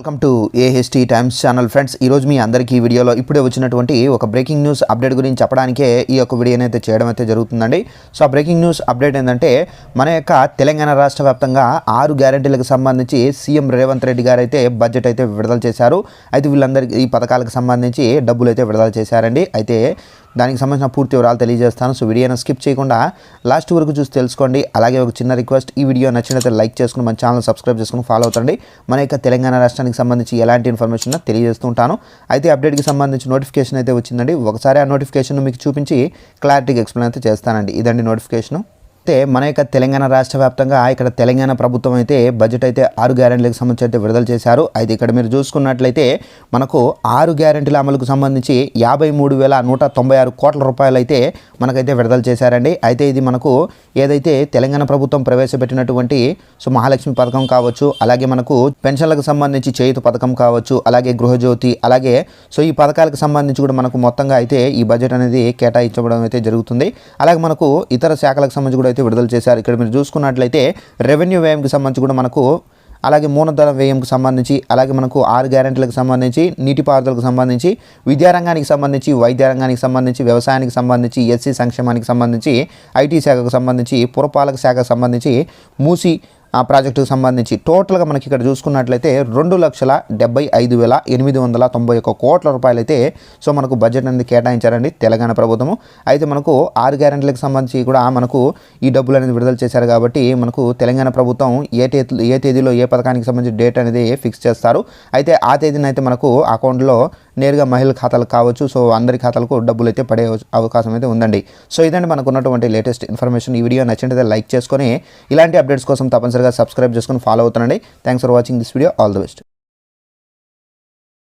Welcome to AHT times channel friends ఈరోజు మీ అందరికీ ఈ వీడియోలో ఇప్పుడే వచ్చినటువంటి ఒక బ్రేకింగ్ న్యూస్ అప్డేట్ గురించి చెప్పడానికే ఈ యొక్క వీడియోని అయితే చేయడం అయితే జరుగుతుందండి. సో ఆ బ్రేకింగ్ న్యూస్ అప్డేట్ ఏంటంటే మన యొక్క తెలంగాణ రాష్ట్ర వ్యాప్తంగా ఆరు గ్యారెంటీలకు సంబంధించి సీఎం రేవంత్ రెడ్డి గారు అయితే బడ్జెట్ అయితే విడుదల చేశారు. అయితే వీళ్ళందరికీ ఈ పథకాలకు సంబంధించి డబ్బులు అయితే విడుదల చేశారండి. అయితే దానికి సంబంధించిన పూర్తి వివరాలు తెలియజేస్తాను. సో వీడియోను స్కిప్ చేయకుండా లాస్ట్ వరకు చూసి తెలుసుకోండి. అలాగే ఒక చిన్న రిక్వెస్ట్ ఈ వీడియో నచ్చినట్లయితే లైక్ చేసుకుని మన ఛానల్ సబ్స్క్రైబ్ చేసుకుని ఫాలో అవుతండి. మన యొక్క తెలంగాణ రాష్ట్రానికి సంబంధించి ఎలాంటి ఇన్ఫర్మేషన్ తెలియజేస్తుంటాను అయితే అప్డేట్కి సంబంధించి నోటిఫికేషన్ అయితే వచ్చిందండి. ఒకసారి ఆ నోటిఫికేషన్ మీకు చూపించి క్లారిటీగా ఎక్స్ప్లెయిన్ అయితే చేస్తానండి. ఇదండి నోటిఫికేషన్ అయితే మన యొక్క తెలంగాణ రాష్ట్ర వ్యాప్తంగా ఇక్కడ తెలంగాణ ప్రభుత్వం అయితే బడ్జెట్ అయితే ఆరు గ్యారెంటీలకు సంబంధించి అయితే విడుదల చేశారు. అయితే ఇక్కడ మీరు చూసుకున్నట్లయితే మనకు ఆరు గ్యారెంటీల అమలుకు సంబంధించి యాభై మూడు వేల నూట తొంభై ఆరు కోట్ల రూపాయలు అయితే మనకైతే విడుదల చేశారండి. అయితే ఇది మనకు ఏదైతే తెలంగాణ ప్రభుత్వం ప్రవేశపెట్టినటువంటి సో మహాలక్ష్మి పథకం కావచ్చు అలాగే మనకు పెన్షన్లకు సంబంధించి చేయుత పథకం కావచ్చు అలాగే గృహజ్యోతి అలాగే సో ఈ పథకాలకు సంబంధించి కూడా మనకు మొత్తంగా అయితే ఈ బడ్జెట్ అనేది కేటాయించబడడం అయితే జరుగుతుంది. అలాగే మనకు ఇతర శాఖలకు సంబంధించి కూడా అయితే విడుదల చేశారు. ఇక్కడ మీరు చూసుకున్నట్లయితే రెవెన్యూ వ్యయంకి సంబంధించి కూడా మనకు అలాగే మూలధన వ్యయంకు సంబంధించి అలాగే మనకు ఆరు గ్యారెంటీలకు సంబంధించి నీటిపారుదలకు సంబంధించి విద్యారంగానికి సంబంధించి వైద్య రంగానికి సంబంధించి వ్యవసాయానికి సంబంధించి ఎస్సీ సంక్షేమానికి సంబంధించి ఐటీ శాఖకు సంబంధించి పురపాలక శాఖకు సంబంధించి మూసి ఆ ప్రాజెక్టుకు సంబంధించి టోటల్గా మనకి ఇక్కడ చూసుకున్నట్లయితే రెండు లక్షల డెబ్బై ఐదు వేల ఎనిమిది వందల తొంభై ఒక్క కోట్ల రూపాయలు అయితే సో మనకు బడ్జెట్ అనేది కేటాయించారండి తెలంగాణ ప్రభుత్వము. అయితే మనకు ఆరు గ్యారెంటీలకు సంబంధించి కూడా మనకు ఈ డబ్బులు అనేది విడుదల చేశారు కాబట్టి మనకు తెలంగాణ ప్రభుత్వం ఏ తేదీ ఏ తేదీలో ఏ పథకానికి సంబంధించి డేట్ అనేది ఫిక్స్ చేస్తారు. అయితే ఆ తేదీన అయితే మనకు అకౌంట్లో నేరుగా మహిళల ఖాతాలకు కావచ్చు సో అందరి ఖాతాలకు డబ్బులు అయితే పడే అవకాశం అయితే ఉందండి. సో ఇదండి మనకు ఉన్నటువంటి లేటెస్ట్ ఇన్ఫర్మేషన్. ఈ వీడియో నచ్చినట్లయితే లైక్ చేసుకొని ఇలాంటి అప్డేట్స్ కోసం తప్పనిసరిగా సబ్స్క్రైబ్ చేసుకొని ఫాలో అవుతానండి thanks for watching this video. All the best.